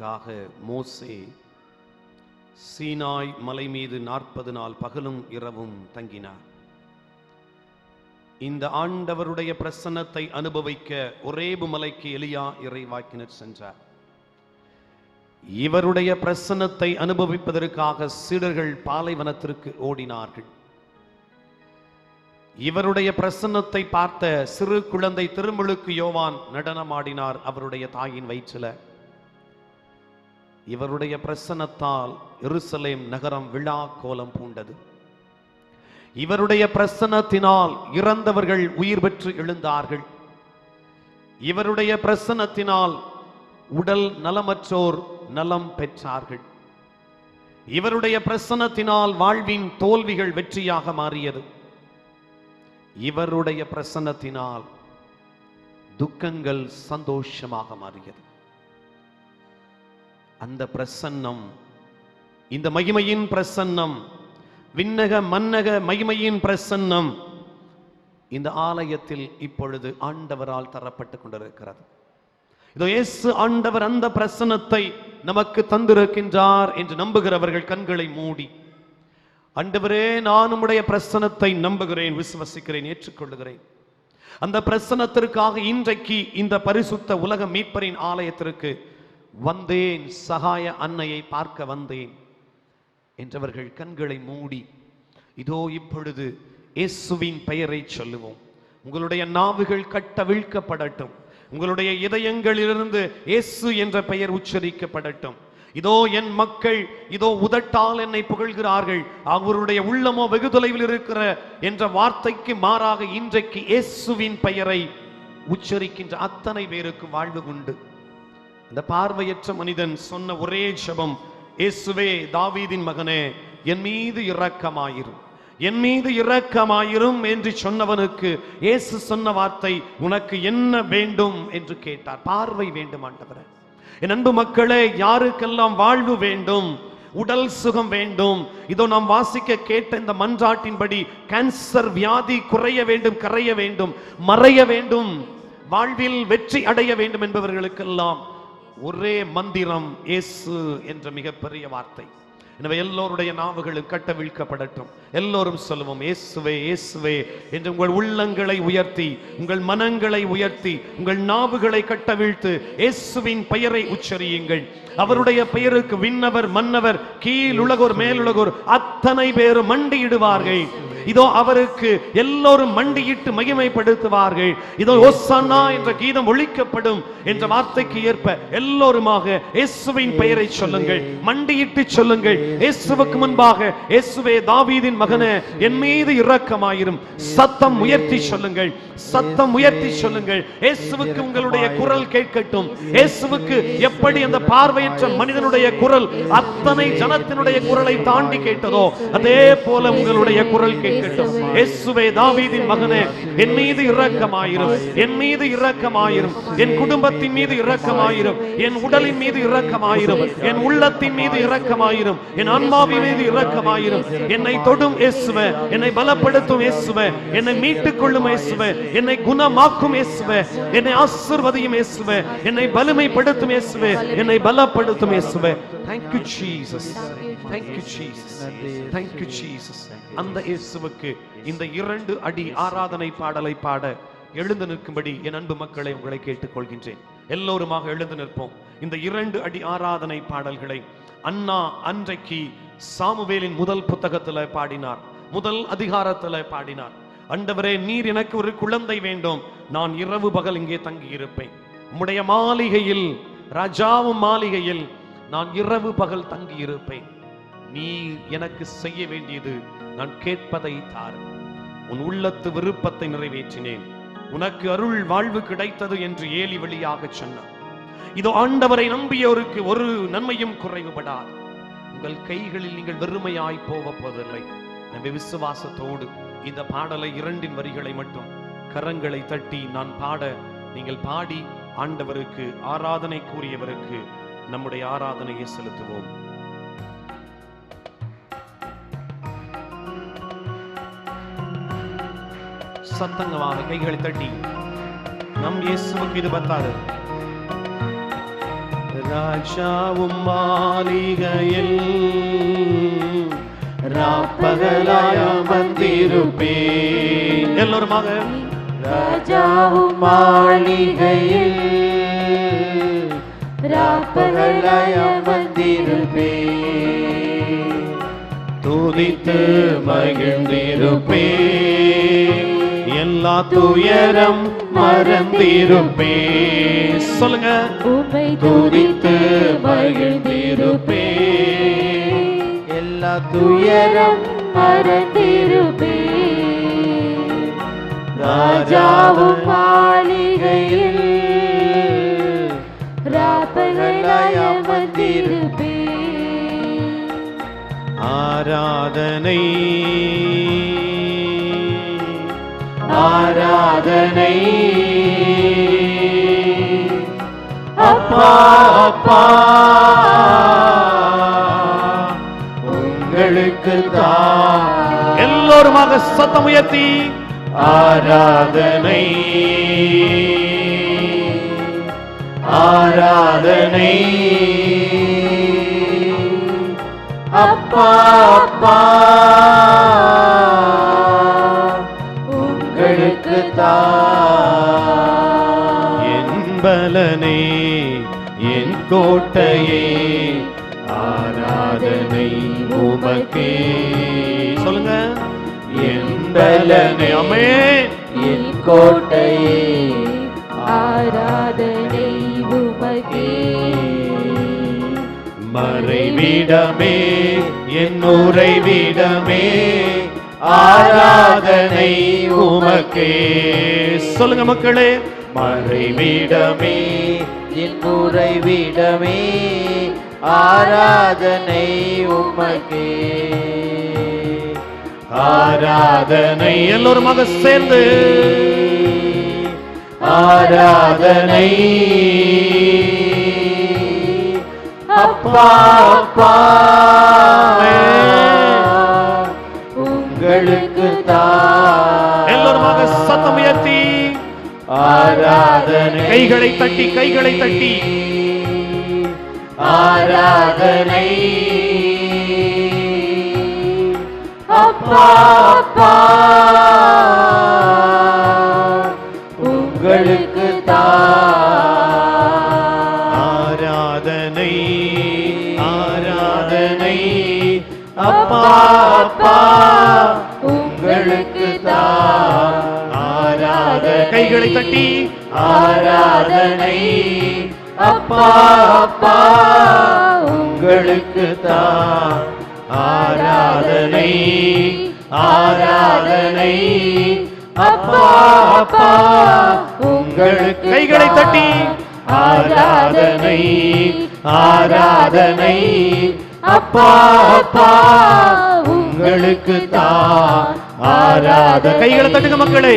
பிரசன்னத்திற்காக மோசே சீனாய் மலை மீது நாற்பது நாள் பகலும் இரவும் தங்கினார். இந்த ஆண்டவருடைய பிரசன்னத்தை அனுபவிக்க ஒரேபு மலைக்கு எலியா இறைவாக்கினர் சென்றார். இவருடைய பிரசன்னத்தை அனுபவிப்பதற்காக சீடர்கள் பாலைவனத்திற்கு ஓடினார்கள். இவருடைய பிரசன்னத்தை பார்த்த சிறு குழந்தை திருமுழுக்கு யோவான் நடனமாடினார் அவருடைய தாயின் வயிற்றில. இவருடைய பிரசன்னத்தால் எருசலேம் நகரம் விழா கோலம் பூண்டது. இவருடைய பிரசன்னத்தினால் இறந்தவர்கள் உயிர் பெற்று எழுந்தார்கள். இவருடைய பிரசன்னத்தினால் உடல் நலமற்றோர் நலம் பெற்றார்கள். இவருடைய பிரசன்னத்தினால் வாழ்வின் தோல்விகள் வெற்றியாக மாறியது. இவருடைய பிரசன்னத்தினால் துக்கங்கள் சந்தோஷமாக மாறியது. அந்த பிரசன்னம். இந்த மகிமையின் பிரசன்னம். விண்ணக மன்னக மகிமையின் பிரசன்னம். இந்த ஆலயத்தில் இப்பொழுது ஆண்டவரால் தரப்பட்டு கொண்டிருக்கிறது. இதோ இயேசு ஆண்டவர் அந்த பிரசன்னத்தை நமக்கு தந்திருக்கின்றார் என்று நம்புகிறவர்கள் கண்களை மூடி ஆண்டவரே நான் உம்முடைய பிரசனத்தை நம்புகிறேன் விசுவசிக்கிறேன் ஏற்றுக்கொள்ளுகிறேன். அந்த பிரசனத்திற்காக இன்றைக்கு இந்த பரிசுத்த உலக மீட்பரின் ஆலயத்திற்கு வந்தேன் சகாய அன்னையை பார்க்க வந்தேன் என்றவர்கள் கண்களை மூடி இதோ இப்பொழுது இயேசுவின் பெயரை சொல்லுவோம். உங்களுடைய நாவுகள் கட்டவிழ்க்கப்படட்டும் உங்களுடைய இதயங்களிலிருந்து இயேசு என்ற பெயர் உச்சரிக்கப்படட்டும். இதோ என் மக்கள் இதோ உதட்டால் என்னை புகழ்கிறார்கள். அவருடைய உள்ளமோ வெகு தொலைவில் இருக்கிற என்ற வார்த்தைக்கு மாறாக இன்றைக்கு இயேசுவின் பெயரை உச்சரிக்கின்ற அத்தனை பேருக்கு வாழ்வு உண்டு. இந்த பார்வையற்ற மனிதன் சொன்ன ஒரே ஜெபம் இயேசுவே தாவீதின் மகனே என் மீது இரக்கமாயிரும் என் மீது இரக்கமாயிரும் என்று சொன்னவனுக்கு இயேசு சொன்ன வார்த்தை உனக்கு என்ன வேண்டும்? என்று கேட்டார். பார்வை வேண்டும் ஆண்டவரே. என் அன்பு மக்களே யாருக்கெல்லாம் வாழ்வு வேண்டும்? உடல் சுகம் வேண்டும். இதோ நாம் வாசிக்க கேட்ட இந்த மன்றாட்டின்படி கேன்சர் வியாதி குறைய வேண்டும் கரைய வேண்டும் மறைய வேண்டும். வாழ்வில் வெற்றி அடைய வேண்டும் என்பவர்களுக்கெல்லாம் ஒரே மந்திரம் இயேசு என்ற மிகப்பெரிய வார்த்தை. எனவே எல்லோருடைய நாவுகளும் கட்டவிழ்க்கப்படட்டும். எல்லோரும் சொல்லுவோம் இயேசுவே இயேசுவே என்று உங்கள் உள்ளங்களை உயர்த்தி உங்கள் மனங்களை உயர்த்தி உங்கள் நாவுகளை கட்டவிழ்த்து இயேசுவின் பெயரை உச்சரியுங்கள். அவருடைய பெயருக்கு விண்ணவர் மன்னவர் கீழுலகோர் மேலுலகோர் அத்தனை பேரும் மண்டியிடுவார்கள். இதோ அவருக்கு எல்லோரும் மண்டியிட்டு மகிமைப்படுத்துவார்கள். இதோ ஒசன்னா என்ற கீதம் ஒழிக்கப்படும் என்ற வார்த்தைக்கு ஏற்ப எல்லோருமாக இயேசுவின் பெயரை சொல்லுங்கள். மண்டியிட்டு சொல்லுங்கள். இயேசுவுக்கு முன்பாக இயேசுவே தாவீதின் மகனே என் மீது இரக்கமாயிரும். சத்தம் உயர்த்தி சொல்லுங்கள். சத்தம் உயர்த்தி சொல்லுங்கள். இயேசுவுக்கு உங்களுடைய குரல் கேட்கட்டும். இயேசுவுக்கு எப்படி அந்த பார்வையற்ற மனிதனுடைய குரல் அத்தனை ஜனத்தினுடைய குரலை தாண்டி கேட்டதோ அதே போல உங்களுடைய குரல் கேட்கட்டும் இயேசுவே தாவீதின் மகனே என் மீது இரக்கமாயிரும். என் மீது இரக்கமாயிரும். என் குடும்பத்தின் மீது இரக்கமாயிரும். என் உடலின் மீது இரக்கமாயிரும். என் உள்ளத்தின் மீது இரக்கமாயிரும். என் ஆன்மாவின் மீது இரக்கமாயிரும். என்னை தொடும் இயேசுவே. என்னை பலப்படுத்தும் இயேசுவே. என்னை மீட்டுக் கொள்ளும் இயேசுவே. என்னை குணமாக்கும் இயேசுவே. என்னை ஆசீர்வதியும் இயேசுவே. என்னை வலிமைப்படுத்தும் இயேசுவே. என்னை பலப்படுத்தும் இயேசுவே. Thank you jesus. Thank you jesus. Thank you jesus. அந்த இயேசுவுக்கு இந்த இரண்டு அடி ஆராதனை பாடலை பாட எழுந்து நிற்கும்படி என் அன்பு மக்களை உங்களை கேட்டுக்கொள்கின்றேன். எல்லோருமாக எழுந்து நிற்போம். இந்த இரண்டு அடி ஆராதனை பாடல்களை அண்ணா அன்றைக்கு சாமுவேலின் முதல் புத்தகத்துல பாடினார். முதல் அதிகாரத்துல பாடினார். அண்டவரே நீர் எனக்கு ஒரு குழந்தை வேண்டும். நான் இரவு பகல் இங்கே தங்கி இருப்பேன் உம்முடைய மாளிகையில் ராஜாவும் மாளிகையில் நான் இரவு பகல் தங்கி இருப்பேன் நீ எனக்கு செய்ய வேண்டியது நான் கேட்பதை தார். உன் உள்ளத்து விருப்பத்தை நிறைவேற்றினேன். உனக்கு அருள் வாழ்வு கிடைத்தது என்று ஏலி வழியாக சொன்னார். இதோ ஆண்டவரை நம்பியோருக்கு ஒரு நன்மையும் குறைவுபடாது. உங்கள் கைகளில் நீங்கள் வெறுமையாய் போக போவதில்லை. எனவே விசுவாசத்தோடு இந்த பாடலை இரண்டின் வரிகளை மட்டும் கரங்களை தட்டி நான் பாட நீங்கள் பாடி ஆண்டவருக்கு ஆராதனை கூறியவருக்கு நம்முடைய ஆராதனையை செலுத்துவோம். சத்தங்கமாக கைகளை தட்டி நம் இயேசுவுக்கு இது பத்தாது. ராஜாவும் மாளிகையில் ராப்பகலாய் அமர்ந்திருப்பேன். எல்லோருமாக? ராஜாவும் மாளிகையில் ராப்பகலாய் அமர்ந்திருப்பேன். துதித்து மகிழ்ந்திருப்பேன். எல்லா துயரம் மறந்திருப்பேன் சொல்லுங்க. உம்மை துதித்து மகிழ்ந்திருப்பேன் எல்லா துயரம் மறந்திருப்பேன் ராஜாவும் மாளிகையில் ராப்பகலாய் அமர்ந்திருப்பேன் ஆராதனை ஆராதனை. அப்பா அப்பா உங்களுக்கு தான் எல்லோருமாக சத்தம் உயர்த்தி. ஆராதனை. ஆராதனை. அப்பா அப்பா. பலனே என் கோட்டையே ஆராதனை உமக்கே. சொல்லுங்க. என் பலனே அமே என் கோட்டையே ஆராதனை உமக்கே. மறைவிடமே என் உறைவிடமே. ஆராதனை உமக்கே. சொல்லுங்க மக்களே. மறைவிடமே என் உறைவிடமே ஆராதனை உமக்கே. ஆராதனை எல்லோருமாக சேர்ந்து. ஆராதனை. அப்பா அப்பா. எல்லோருமாக சத்தம் உயர்த்தி. ஆராதனை. கைகளை தட்டி கைகளை தட்டி. ஆராதனை. அப்பா அப்பா. உங்களுக்கு தான் ஆராதனை. ஆராதனை அப்பா அப்பா. கைகளை தட்டி ஆராதனை. அப்பா அப்பா உங்களுக்கு தான் ஆராதனை ஆராதனை. அப்பா அப்பா உங்களுக்கு கைகளை தட்டி ஆராதனை ஆராதனை. அப்பா அப்பா உங்களுக்கு தான் கைகளை தட்டுங்க மக்களே.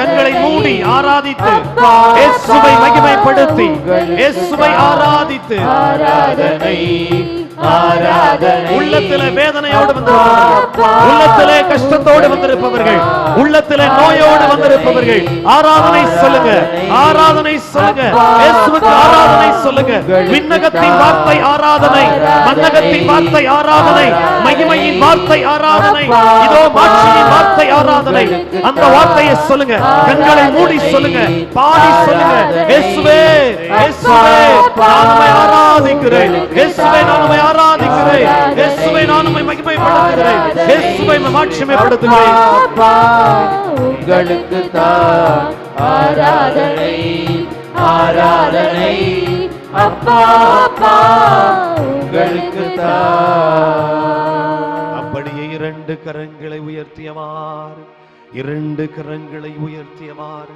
கண்களை மூடி ஆராதித்து இயேசுவை மகிமைப்படுத்தி இயேசுவை ஆராதித்து ஆராதனை ஆராதனை. உள்ளத்திலே வேதனையோடு வந்திருப்பவர்கள் உள்ளத்திலே கஷ்டத்தோடு வந்திருப்பவர்கள் உள்ளத்திலே நோயோடு வந்திருப்பவர்கள் ஆராதனை சொல்லுங்க ஆராதனை சொல்லுங்க இயேசுவுக்கு ஆராதனை சொல்லுங்க விண்ணகத்தின் வார்த்தை ஆராதனை மன்னகத்தின் வார்த்தை ஆராதனை மகிமையின் வார்த்தை ஆராதனை இதோ மாட்சியின் வார்த்தை ஆராதனை. அந்த வார்த்தையை சொல்லுங்க கண்களை மூடி சொல்லுங்க பாடி சொல்லுங்க இயேசுவே இயேசுவே நான் உம்மை ஆராதிக்கிறேன் இயேசுவே நான் உம்மை ஆராதிக்கிறேன். இயேசுவை நான் உம்மை மகிமைப்படுத்துகிறேன். இயேசுவை மாட்சிமைப்படுத்துகிறேன் அப்பா உங்களுக்கு தான் ஆராதனை ஆராதனை. அப்பா அப்பா உங்களுக்கு தான் அப்படியே இரண்டு கரங்களை உயர்த்தியவார். இரண்டு கரங்களை உயர்த்தியவார்.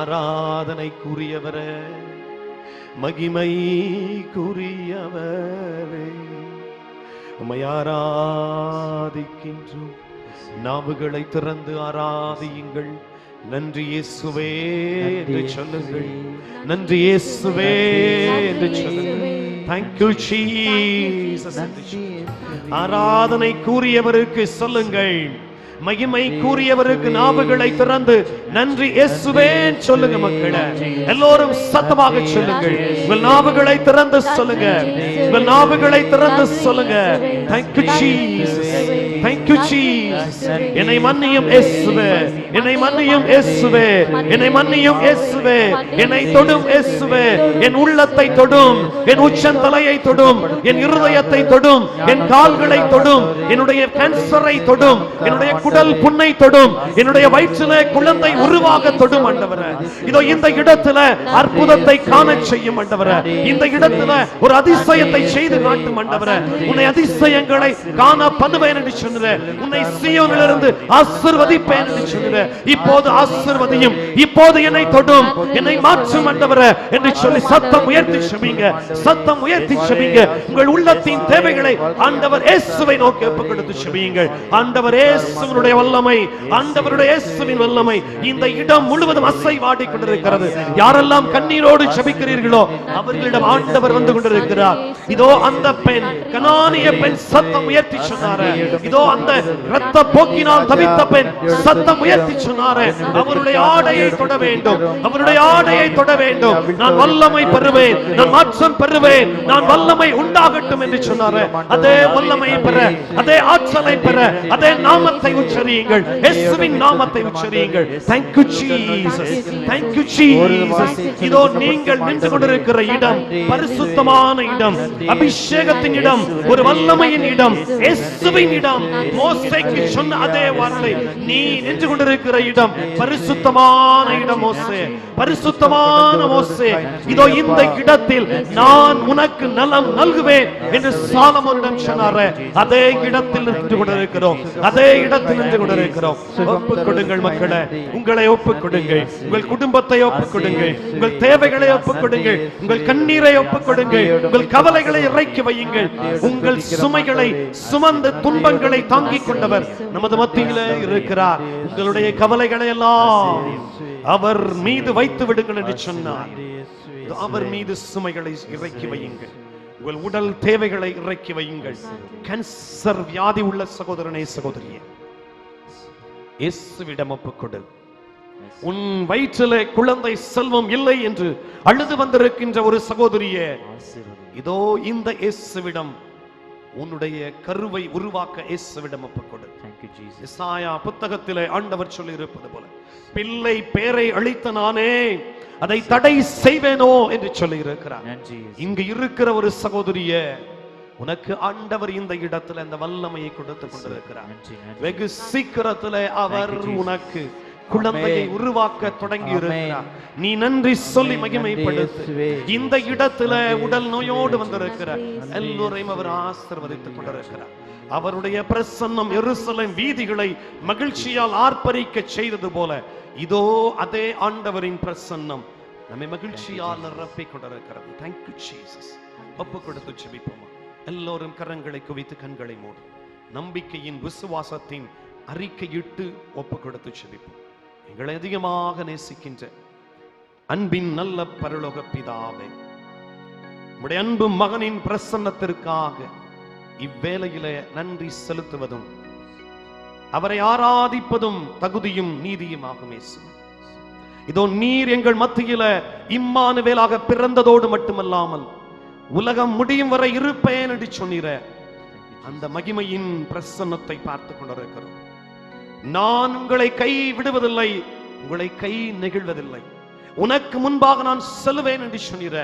ஆராதனைக்குரியவரே. மகிமை குறியவரே உம்மை ஆராதிக்கின்றோம். நாவுகளை திறந்து ஆராதியுங்கள். நன்றி இயேசுவே என்று சொல்லுங்கள். நன்றி இயேசுவே என்று சொல்லுங்கள். Thank you Jesus. ஆராதனை கூறியவருக்கு சொல்லுங்கள். மகிமை கூறியவருக்கு நாவுகளை திறந்து நன்றி இயேசுவே சொல்லுங்க மக்களே. எல்லோரும் சத்தமாக சொல்லுங்கள். உங்கள் நாவுகளை திறந்து சொல்லுங்க. உங்கள் நாவுகளை திறந்து சொல்லுங்க. தேங்க்யூ ஜீசஸ் தேங்க்யூ ஜீசஸ் என்னை மன்னியும் இயேசுவே. என்னை மன்னியும் இயேசுவே. என்னை மன்னியும் இயேசுவே. என்னை தொடும் இயேசுவே. என் உள்ளத்தை தொடும். என் உச்சந்தலையை தொடும். என் இருதயத்தை தொடும். என் கால்களை தொடும். என்னுடைய கேன்சரை தொடும். என்னுடைய குடல் புண்ணை தொடும். என்னுடைய வயிற்றிலே குழந்தை உருவாக தொடும் ஆண்டவரே. இதோ இந்த இடத்துல அற்புதத்தை காண செய்யும் ஆண்டவரே. இந்த இடத்துல ஒரு அதிசயத்தை செய்து காட்டும் ஆண்டவரே. உன்னை அதிசயங்களை காண பண்ணுவேன் என்று சொன்னது உன்னை சீயோனிலிருந்து ஆசிர்வதிப்பேன் என்று சொன்னது இப்போது ஆசிர்வதியும் இப்போது என்னை தொடும் என்னை மாற்றும் ஆண்டவரே என்று சொல்லி சத்தம் உயர்த்தி செபிங்க சத்தம் உயர்த்தி செபிங்க. உங்கள் உள்ளத்தின் தேவைகளை ஆண்டவர் இயேசுவை நோக்கி ஒப்புக் கொடுத்து செபியுங்கள். ஆண்டவர் இயேசுவினுடைய வல்லமை ஆண்டவருடைய இயேசுவின் வல்லமை இந்த இடம் முழுவதும் அசைவாடி கொண்டிருக்கிறது. யாரெல்லாம் கண்ணீரோடு செபிக்கிறீர்களோ அவர்களிடம் ஆண்டவர் வந்து கொண்டிருக்கிறார். இதோ அந்த பெண் கனானிய பெண் சத்தம் உயர்த்தி சொன்னார. இதோ அந்த இரத்த போக்கினால் தவித்த பெண் சத்தம் உயர்த்தி சொன்னாரு அவருடைய ஆடையை தொட வேண்டும் அவருடைய ஆடையை தொட வேண்டும். நான் வல்லமை பெறுவேன் நான் மாற்றம் பெறுவேன் நான் வல்லமை உண்டாகட்டும் என்று சொன்னாரு. அதே வல்லமையை பெற அதே ஆற்றலை பெற அதே நாமத்தை உச்சரியுங்கள். இயேசுவின் நாமத்தை உச்சரியுங்கள். Thank you jesus. Thank you jesus. இதோ நீங்கள் நின்று கொண்டிருக்கிற இடம் பரிசுத்தமான இடம் அபிஷேகத்தின் இடம் ஒரு வல்லமையின் இடம் இயேசுவின் இடம். மோசேக்கு சொன்ன அதே வார்த்தை நீ நின்று கொண்டிருக்கிற இடம் பரிசுத்தமான இடம் மோசே. பரிசுத்தமான மோசே. இதோ இந்த இடத்தில் நான் உனக்கு நலம் நல்குவேன் என்று சாலமோனிடம் சொன்னாரே. அதே இடத்தில் நின்று கொண்டிருக்கிறோம் அதே இடத்தில் நின்று கொண்டிருக்கிறோம் ஒப்புக் கொடுங்கள் மக்களே. உங்களை ஒப்புக் கொடுங்கள் உங்கள் குடும்பத்தை ஒப்புக் கொடுங்கள் உங்கள் தேவைகளை ஒப்புக் கொடுங்கள் உங்கள் கண்ணீரை ஒப்புக் கொடுங்கள் உங்கள் கவலைகளை இறக்கி வையுங்கள். உங்கள் சுமைகளை சுமந்த துன்பங்களை கவலைகளை தாங்கிக் கொண்டவர் நமது மத்தியில இருக்கிறார். உங்களுடைய கவலைகளை எல்லாம் அவர் மீது வைத்து விடுங்கள் என்று சொன்னார். அவர் மீது சுமைகளை இறக்கி வையுங்கள். உங்கள் உடல் தேவைகளை இறக்கி வையுங்கள். கேன்சர் வியாதி உள்ள சகோதரனே சகோதரியே இயேசுவிடம் ஒப்புக்கொடு உன் வயிற்றிலே குழந்தை செல்வம் இல்லை என்று அழுது வந்திருக்கின்ற ஒரு சகோதரியே இதோ இந்த இயேசுவிடம் உன்னுடைய கருவை உருவாக்க இயேசுவிடம் ஒப்புக்கொடு. இசாயா புத்தகத்திலே ஆண்டவர் சொல்லி இருப்பது போல பிள்ளை பேரை அழித்த நானே அதை தடை செய்வேனோ? என்று சொல்லி இருக்கிறார் இங்கு இருக்கிற ஒரு சகோதரிய உனக்கு ஆண்டவர் இந்த இடத்துல இந்த வல்லமையை கொடுத்து கொண்டிருக்கிறார். வெகு சீக்கிரத்துல அவர் உனக்கு குழந்தையை உருவாக்க தொடங்கி இருக்கிறார் நீ நன்றி சொல்லி மகிமைப்படுத்து. இந்த இடத்துல உடல் நோயோடு வந்திருக்கிற எல்லோரையும் அவர் ஆசிர்வதித்துக் கொண்டிருக்கிறார். அவருடைய பிரசன்னம் எருசலேம் வீதிகளை மகிழ்ச்சியால் ஆர்ப்பரிக்க செய்தது போல இதோ அதே ஆண்டவரின் பிரசன்னம் நம்மை மகிழ்ச்சியால் நிரப்பிக் கொண்டிருக்கிறது. தேங்க்யூ ஜீசஸ் ஒப்பு கொடுத்து செபிப்போமா எல்லோரும் கரங்களை குவித்து கண்களை மூடும் நம்பிக்கையின் விசுவாசத்தின் அறிக்கையிட்டு ஒப்பு கொடுத்து செபிப்போம் எங்களை அதிகமாக நேசிக்கின்ற அன்பின் நல்ல பரலோக பிதாவே உடைய அன்பு மகனின் பிரசன்னத்திற்காக இவ்வேளையிலே நன்றி செலுத்துவதும் அவரை ஆராதிப்பதும் தகுதியும் நீதியும் ஆகும் இதோ நீர் எங்கள் மத்தியில இம்மானுவேலாக பிறந்ததோடு மட்டுமல்லாமல் உலகம் முடியும் வரை இருப்பேன் என்று சொன்னீர அந்த மகிமையின் பிரசன்னத்தை பார்த்து கொண்டிருக்கிறோம். நான் உங்களை கை விடுவதில்லை உங்களை கை நெகிழ்வதில்லை. உனக்கு முன்பாக நான் செல்வேன் என்று சொன்னிற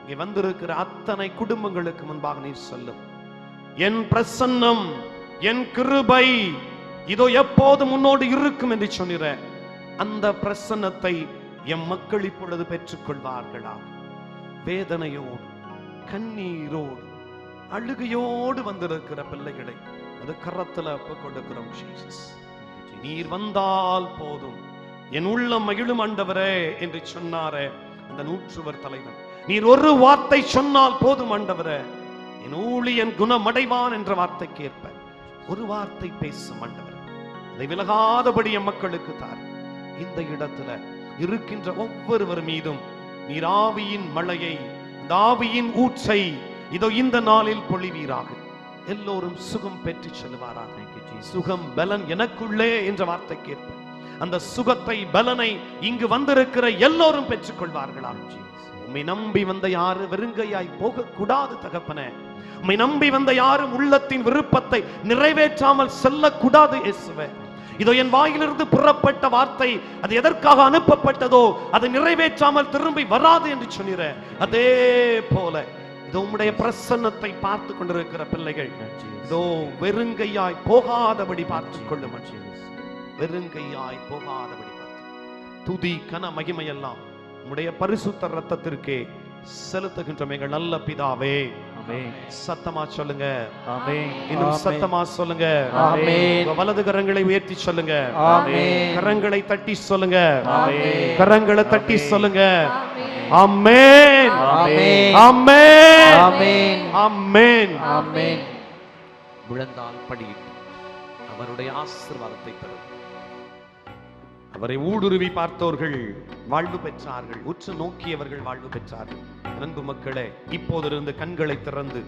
இங்கே வந்திருக்கிற அத்தனை குடும்பங்களுக்கு முன்பாக நீர் செல்லும். என் பிரசன்னம் என் கிருபை இதோ எப்போது முன்னோடு இருக்கும் என்று சொன்னிற அந்த பிரசன்னத்தை எம் மக்கள் இப்பொழுது பெற்றுக்கொள்வார்களா? வேதனையோடு கண்ணீரோடு அழுகையோடு வந்திருக்கிற பிள்ளைகளை அது கரத்துல ஒப்புக் கொடுக்கிறோம் ஜீசஸ் நீர் வந்தால் போதும். என் உள்ளம் மகிழும் ஆண்டவரே என்று சொன்னாரே அந்த நூற்றுவர் தலைவன். நீர் ஒரு வார்த்தை சொன்னால் போதும் ஆண்டவரே. என் ஊழியன் குணமடைவான் என்ற வார்த்தைக்கு ஏற்ப ஒரு வார்த்தை பேசும் ஆண்டவர். அதை விலகாதபடி என் மக்களுக்கு தார். இந்த இடத்துல இருக்கின்ற ஒவ்வொருவர் மீதும் நீராவியின் மழையை இந்த ஆவியின் ஊற்றை இதோ இந்த நாளில் பொழிவீராக. எல்லோரும் சுகம் பெற்று செல்வாராக சுகம் பலன் எனக்குள்ளே என்ற வார்த்தை கேட்ப அந்த சுகத்தை பலனை இங்கு வந்திருக்கிற எல்லோரும் பெற்றுக் கொள்வார்களாம் உம்மை நம்பி வந்த யாரு வெறுங்கையாய் போக கூடாது தகப்பனே. உம்மை நம்பி வந்த யாரும் உள்ளத்தின் விருப்பத்தை நிறைவேற்றாமல் செல்லக்கூடாது இயேசுவே. இதோ என் வாயிலிருந்து புறப்பட்ட வார்த்தை அது எதற்காக அனுப்பப்பட்டதோ அதை நிறைவேற்றாமல் திரும்பி வராது என்று சொன்னிற அதே போல இதோ உம்முடைய பிரசன்னத்தை பார்த்து கொண்டிருக்கிற பிள்ளைகள். இதோ வெறுங்கையாய் போகாதபடி பார்த்துக் கொள்ளும் வெறுங்கையாய் போகாதபடி பார்த்து துதி கன மகிமையெல்லாம் உம்முடைய பரிசுத்த ரத்தத்திற்கே செலுத்துகின்ற எங்கள் நல்ல பிதாவே. சத்தமா சொல்லுங்க. இன்னும் சத்தமா சொல்லுங்க. வலது கரங்களை உயர்த்தி சொல்லுங்க. கரங்களை தட்டி சொல்லுங்க. கரங்களை தட்டி. சொல்லுங்க. ஆமென் ஆமென். ஆமென் ஆமென். ஆமென் ஆமென். விழுந்தால் படியிட்டு அவருடைய ஆசீர்வாதத்தை பெறும் அவரை ஊடுருவி பார்த்தோர்கள் வாழ்வு பெற்றார்கள். உற்று நோக்கியவர்கள் வாழ்வு பெற்றார்கள். அன்பு மக்களே இப்போதிருந்து கண்களை திறந்து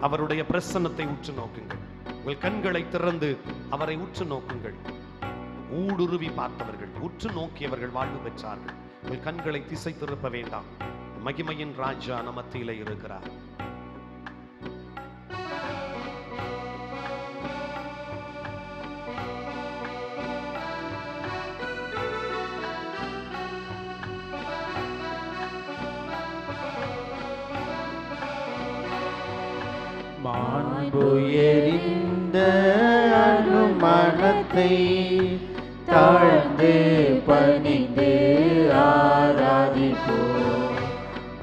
அவருடைய பிரசன்னத்தை உற்று நோக்குங்கள். உங்கள் கண்களை திறந்து அவரை உற்று நோக்குங்கள். ஊடுருவி பார்த்தவர்கள் உற்று நோக்கியவர்கள் வாழ்வு பெற்றார்கள். உங்கள் கண்களை திசை திருப்ப வேண்டாம். மகிமையின் ராஜா நமத்தில இருக்கிறார். மாண்புயரிந்த அனுமானத்தை தாழ்ந்து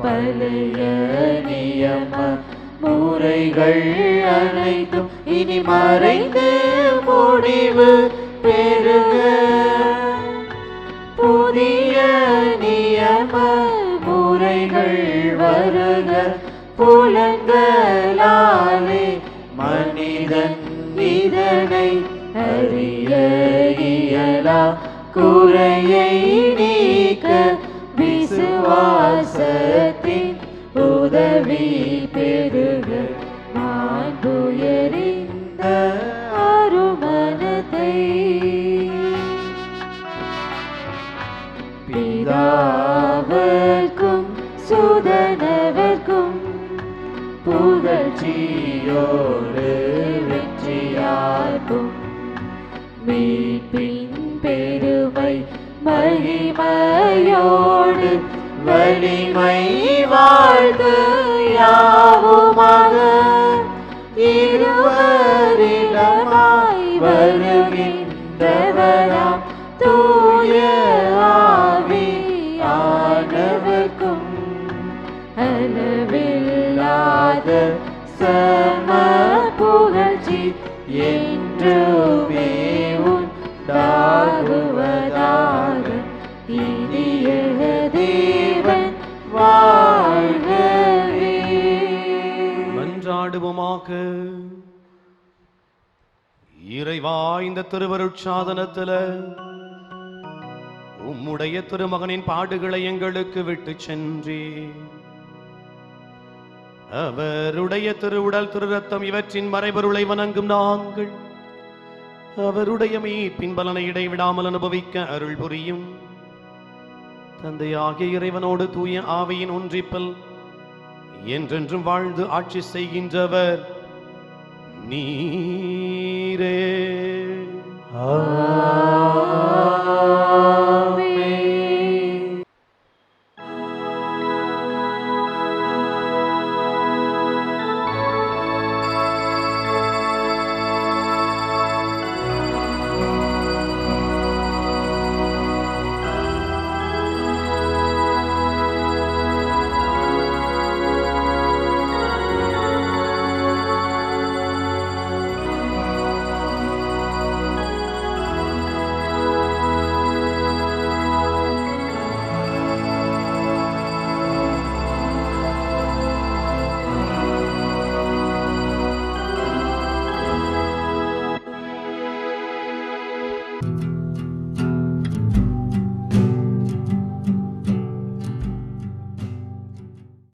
பழைய நியம முறைகள் அனைத்தும் இனி மறைந்து முடிவு பெருக. புதிய நியம முறைகள் வருக. புலங்களாலே மனிதன் இதனை அறிய இயலா. குறையை இருவரிடமாய் வருகின்றவராம். தூய ஆவியானவர்க்கும் அளவில்லாத சம புகழ்ச்சி என்றுமே உண்டாகுவதாக இனிய தேவன் வாழ்கவே. மன்றாடுவோமாக. இந்த திருவருட்சாதனத்தில் உம்முடைய திருமகனின் பாடுகளை எங்களுக்கு விட்டு சென்றே அவருடைய திருவுடல் திருரத்தம் இவற்றின் மறைபொருளை வணங்கும் நாங்கள் அவருடைய மீட்பின் பலனை இடைவிடாமல் அனுபவிக்க அருள் புரியும். தந்தையாகிய இறைவனோடு தூய ஆவியின் ஒன்றிப்பல் என்றென்றும் வாழ்ந்து ஆட்சி செய்கின்றவர் நீரே. Ah.